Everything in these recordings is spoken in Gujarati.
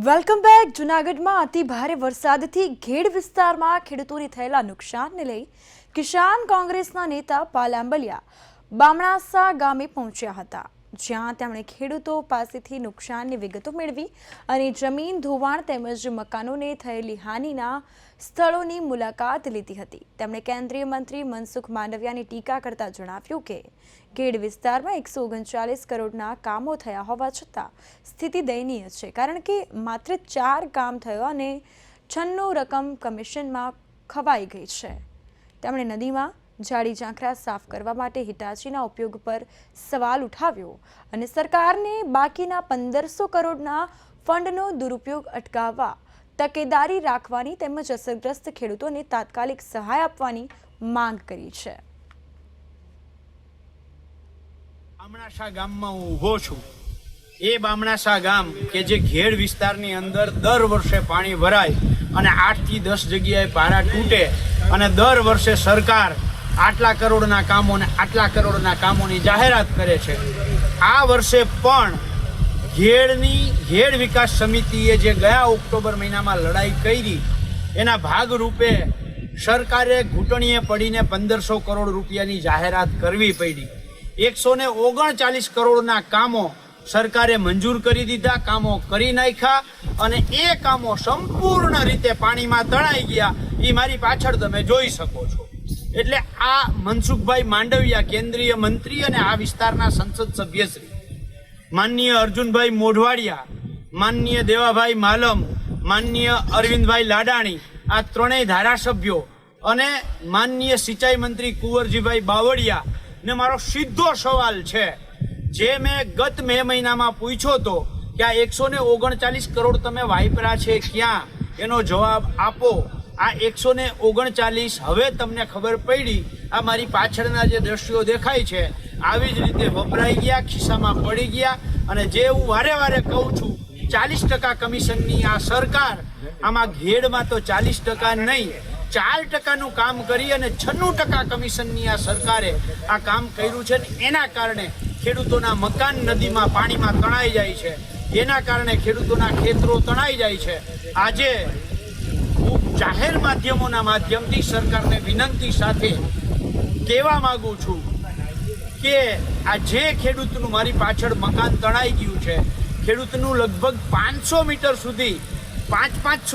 વેલકમ બેક જુનાગઢમાં અતિ ભારે વરસાદથી ઘેડ વિસ્તારમાં ખેડૂતોને થયેલા નુકસાનને લઈ કિસાન કોંગ્રેસના નેતા પાલ આંબલિયા બામણાસા ગામે પહોંચ્યા હતા. જ્યાં તેમણે ખેડૂતો પાસેથી નુકસાનની વિગતો મેળવી અને જમીન, ધોવાણ તેમજ મકાનોને થયેલી હાનિના સ્થળોની મુલાકાત લીધી હતી. તેમણે કેન્દ્રીય મંત્રી મનસુખ માંડવિયાની ટીકા કરતા જણાવ્યું કે ખેડ વિસ્તારમાં એકસો ઓગણચાલીસ કરોડના કામો થયા હોવા છતાં સ્થિતિ દયનીય છે, કારણ કે માત્ર ચાર કામ થયો અને છન્નું રકમ કમિશનમાં ખવાઈ ગઈ છે. તેમણે નદીમાં જાડી ઝાંખરા સાફ કરવા માટે હિટાચીના ઉપયોગ પર સવાલ ઉઠાવ્યો અને સરકારને બાકીના પંદરસો કરોડના ફંડનો દુરુપયોગ અટકાવવા, તકેદારી રાખવાની તેમજ અસરગ્રસ્ત ખેડૂતોને તાત્કાલિક સહાય આપવાની માંગ કરી છે. બામણાસા ગામમાં હું ઊભો છું. એ બામણાસા ગામ કે જે ઘેડ વિસ્તારની અંદર દર વર્ષે પાણી ભરાય અને આઠથી દસ જગ્યાએ પારા તૂટે અને દર વર્ષે સરકાર આટલા કરોડના કામોને આટલા કરોડના કામોની જાહેરાત કરે છે. આ વર્ષે પણ ઘેડની, ઘેડ વિકાસ સમિતિએ જે ગયા ઓક્ટોબર મહિનામાં લડાઈ કરી, એના ભાગરૂપે સરકારે ઘૂંટણીએ પડીને પંદરસો કરોડ રૂપિયાની જાહેરાત કરવી પડી. એકસો ને ઓગણચાલીસ કરોડના કામો સરકારે મંજૂર કરી દીધા, કામો કરી નાખ્યા અને એ કામો સંપૂર્ણ રીતે પાણીમાં તણાઈ ગયા. એ મારી પાછળ તમે જોઈ શકો છો. એટલે આ મનસુખભાઈ માંડવિયા કેન્દ્રીય મંત્રી અને આ વિસ્તારના સંસદ સભ્યશ્રી. માનનીય અર્જુનભાઈ મોઢવાડિયા, માનનીય દેવાભાઈ માલમ, માનનીય અરવિંદભાઈ લાડાણી, આ ત્રણેય ધારાસભ્યો અને માનનીય સિંચાઈ મંત્રી કુંવરજીભાઈ બાવળિયા ને મારો સીધો સવાલ છે. જે મેં ગત મે મહિનામાં પૂછ્યો તો કે આ એકસો ને ઓગણચાલીસ કરોડ તમે વાપરા છે ક્યાં? એનો જવાબ આપો. આ એકસો ને ઓગણચાલીસ હવે તમને ખબર પડી, આ મારી પાછળના જે દ્રશ્યો દેખાય છે, આવી જ રીતે વપરાઈ ગયા, ખિસ્સામાં પડી ગયા, અને જે હું વારે વારે કહું છું, ચાલીસ ટકા કમિશનની આ સરકાર આમાં ઘેડમાં તો ચાલીસ ટકા નહીં, ચાર ટકાનું કામ કરી અને છન્નું ટકા કમિશનની આ સરકારે આ કામ કર્યું છે ને એના કારણે ખેડૂતોના મકાન નદીમાં પાણીમાં તણાઈ જાય છે, એના કારણે ખેડૂતોના ખેતરો તણાઈ જાય છે. આજે જાહેર માધ્યમોના માધ્યમથી સરકારને વિનંતી સાથે કહેવા માગું છું કે આ જે ખેડૂતનું મારી પાછળ મકાન તણાઈ ગયું છે, ખેડૂતનું લગભગ પાંચસો મીટર સુધી, પાંચ પાંચ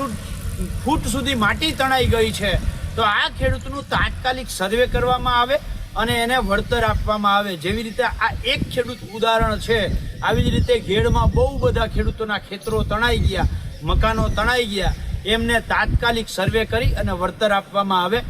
ફૂટ સુધી માટી તણાઈ ગઈ છે, તો આ ખેડૂતનું તાત્કાલિક સર્વે કરવામાં આવે અને એને વળતર આપવામાં આવે. જેવી રીતે આ એક ખેડૂત ઉદાહરણ છે, આવી જ રીતે ઘેડમાં બહુ બધા ખેડૂતોના ખેતરો તણાઈ ગયા, મકાનો તણાઈ ગયા એમને તાત્કાલિક સર્વે કરી અને વળતર આપવામાં આવે.